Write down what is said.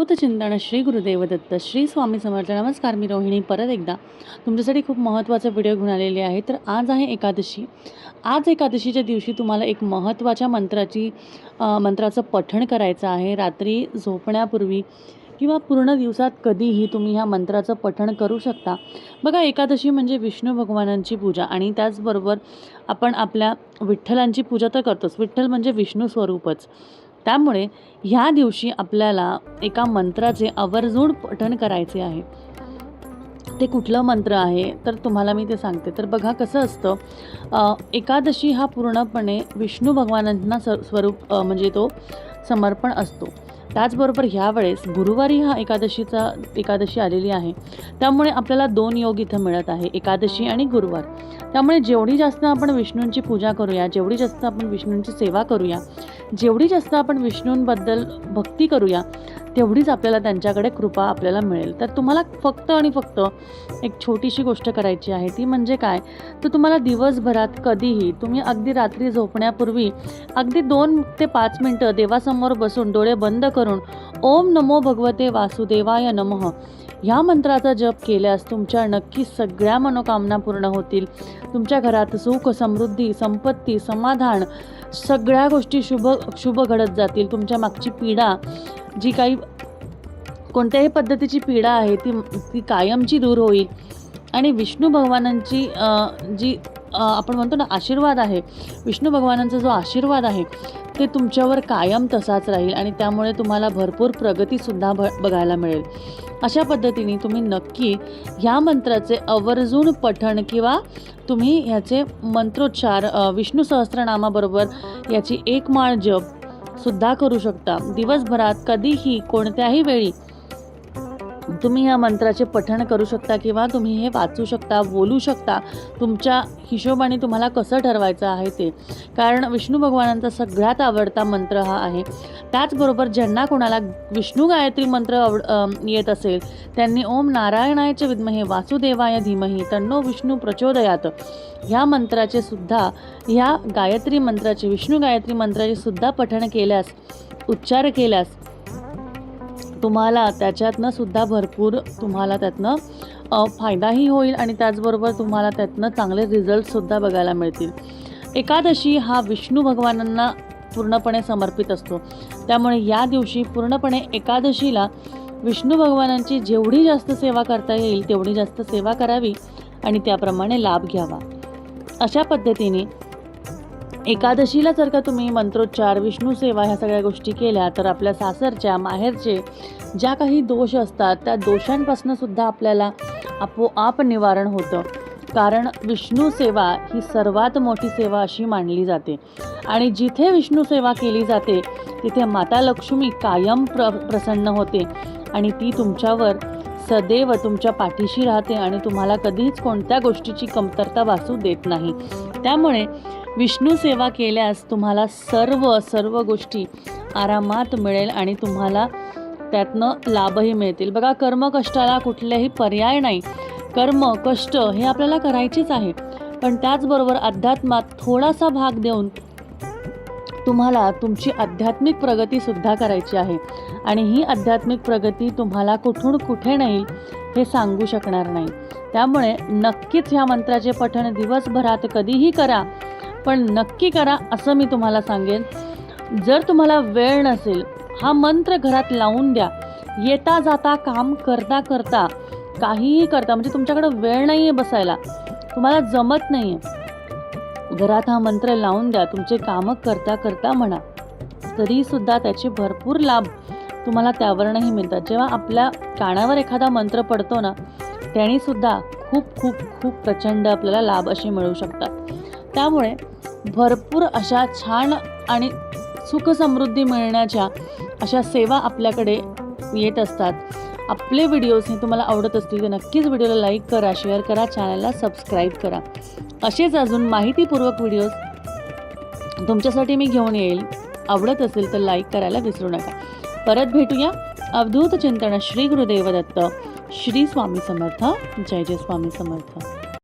अवधूत चिंतन श्री गुरुदेव दत्त श्री स्वामी समर्थ. नमस्कार मी रोहिणी. परत एकदा तुमच्यासाठी खूप महत्त्वाचा व्हिडिओ घेऊन आलेले आहे. तर आज आहे एकादशी. आज एकादशीच्या दिवशी तुम्हाला एक महत्त्वाच्या मंत्राची मंत्राचं पठण करायचं आहे. रात्री झोपण्यापूर्वी किंवा पूर्ण दिवसात कधीही तुम्ही ह्या मंत्राचं पठण करू शकता. बघा एकादशी म्हणजे विष्णू भगवानांची पूजा आणि त्याचबरोबर आपण आपल्या विठ्ठलांची पूजा तर करतोच. विठ्ठल म्हणजे विष्णू स्वरूपच. त्यामुळे ह्या दिवशी आपल्याला एका मंत्राचे आवर्जून पठण करायचे आहे. ते कुठलं मंत्र आहे तर तुम्हाला मी ते सांगते. तर बघा कसं असतं एकादशी हा पूर्णपणे विष्णू भगवानांना स स्वरूप म्हणजे तो समर्पण असतो. त्याचबरोबर ह्यावेळेस गुरुवारी हा एकादशीचा एकादशी आलेली आहे. त्यामुळे आपल्याला दोन योग इथं मिळत आहे एकादशी आणि गुरुवार. त्यामुळे जेवढी जास्त आपण विष्णूंची पूजा करूया जेवढी जास्त आपण विष्णूंची सेवा करूया जेवढी जास्त आपण विष्णूंबद्दल भक्ती करूया तेवढीच आपल्याला त्यांच्याकडे कृपा आपल्याला मिळेल. तर तुम्हाला फक्त आणि फक्त एक छोटीशी गोष्ट करायची आहे. ती म्हणजे काय? तर तुम्हाला दिवसभरात कधीही तुम्ही अगदी रात्री झोपण्यापूर्वी अगदी दोन ते पाच मिनटं देवासमोर बसून डोळे बंद करून ओम नमो भगवते वासुदेवाय नमः ह्या मंत्राचा जप केल्यास तुमच्या नक्की सगळ्या मनोकामना पूर्ण होतील. तुमच्या घरात सुख समृद्धी संपत्ती समाधान सगळ्या गोष्टी शुभ शुभ घडत जातील. तुमच्या मागची पीडा जी काही कोणत्याही पद्धतीची पीडा आहे ती ती कायमची दूर होईल. आणि विष्णू भगवानांची जी आपण म्हणतो ना आशीर्वाद आहे. विष्णू भगवानांचा जो आशीर्वाद आहे ते तुमच्यावर कायम तसाच राहील आणि त्यामुळे तुम्हाला भरपूर प्रगतीसुद्धा भ बघायला मिळेल. अशा पद्धतीने तुम्ही नक्की ह्या मंत्राचे आवर्जून पठण किंवा तुम्ही ह्याचे मंत्रोच्चार विष्णू सहस्त्रनामाबरोबर याची एक माळ जप सुद्धा करू शकता. दिवसभरात कधीही कोणत्याही वेळी तुम्ही या मंत्राचे पठण करू शकता किंवा तुम्ही हे वाचू शकता बोलू शकता तुमच्या हिशोबाने तुम्हाला कसं ठरवायचं आहे ते. कारण विष्णू भगवानांचा सगळ्यात आवडता मंत्र हा आहे. त्याचबरोबर ज्यांना कोणाला विष्णू गायत्री मंत्र आवड येत असेल त्यांनी ओम नारायणायचे विद्महे वासुदेवाय धीमही तन्नो विष्णू प्रचोदयात. ह्या मंत्राचे सुद्धा ह्या गायत्री मंत्राचे विष्णू गायत्री मंत्राचे सुद्धा पठण केल्यास उच्चार केल्यास तुम्हाला त्याच्यातनं सुद्धा भरपूर तुम्हाला त्यातनं फायदाही होईल आणि त्याचबरोबर तुम्हाला त्यातनं चांगले रिझल्टसुद्धा बघायला मिळतील. एकादशी हा विष्णू भगवानांना पूर्णपणे समर्पित असतो. त्यामुळे या दिवशी पूर्णपणे एकादशीला विष्णू भगवानांची जेवढी जास्त सेवा करता येईल तेवढी जास्त सेवा करावी आणि त्याप्रमाणे लाभ घ्यावा. अशा पद्धतीने एकादशीला जर का तुम्ही मंत्रोच्चार विष्णू सेवा ह्या सगळ्या गोष्टी केल्या तर आपल्या सासरच्या माहेरचे ज्या काही दोष असतात त्या दोषांपासून सुद्धा आपल्याला आपोआप निवारण होतं. कारण विष्णू सेवा ही सर्वात मोठी सेवा अशी मानली जाते. आणि जिथे विष्णू सेवा केली जाते तिथे माता लक्ष्मी कायम प्र प्रसन्न होते. आणि ती तुमच्यावर सदैव तुमच्या पाठीशी राहते आणि तुम्हाला कधीच कोणत्या गोष्टीची कमतरता वाचू देत नाही. त्यामुळे विष्णू सेवा केल्यास तुम्हाला सर्व सर्व गोष्टी आरामात मिळेल आणि तुम्हाला त्यातनं लाभही मिळतील. बघा कर्म कष्टाला कुठलेही पर्याय नाही. कर्म कष्ट हे आपल्याला करायचेच आहे. पण त्याचबरोबर अध्यात्मात थोडासा भाग देऊन तुम्हाला तुमची आध्यात्मिक प्रगतीसुद्धा करायची आहे. आणि ही आध्यात्मिक प्रगती तुम्हाला कुठून कुठे नाही हे सांगू शकणार नाही. त्यामुळे नक्कीच ह्या मंत्राचे पठण दिवसभरात कधीही करा पण नक्की करा असं मी तुम्हाला सांगेन. जर तुम्हाला वेळ नसेल हा मंत्र घरात लावून द्या. येता जाता काम करता करता काहीही करता म्हणजे तुमच्याकडं वेळ नाही आहे बसायला. तुम्हाला जमत नाही आहे घरात हा मंत्र लावून द्या. तुमचे कामं करता करता म्हणा. तरीसुद्धा त्याचे भरपूर लाभ तुम्हाला त्यावरनंही मिळतात. जेव्हा आपल्या कानावर एखादा मंत्र पडतो ना त्यानेसुद्धा खूप खूप खूप प्रचंड आपल्याला लाभ असे मिळू शकतात. त्यामुळे भरपूर अशा छान आणि सुखसमृद्धी मिळण्याच्या अशा सेवा आपल्याकडे येत असतात. आपले व्हिडिओज हे तुम्हाला आवडत असतील तर नक्कीच व्हिडिओला लाईक करा शेअर करा चॅनलला सबस्क्राईब करा. असेच अजून माहितीपूर्वक व्हिडिओज तुमच्यासाठी मी घेऊन येईल. आवडत असेल तर लाईक करायला विसरू नका. परत भेटूया अवधूत चिंतन श्री गुरुदेव दत्त. श्री स्वामी समर्थ. जय जय स्वामी समर्थ.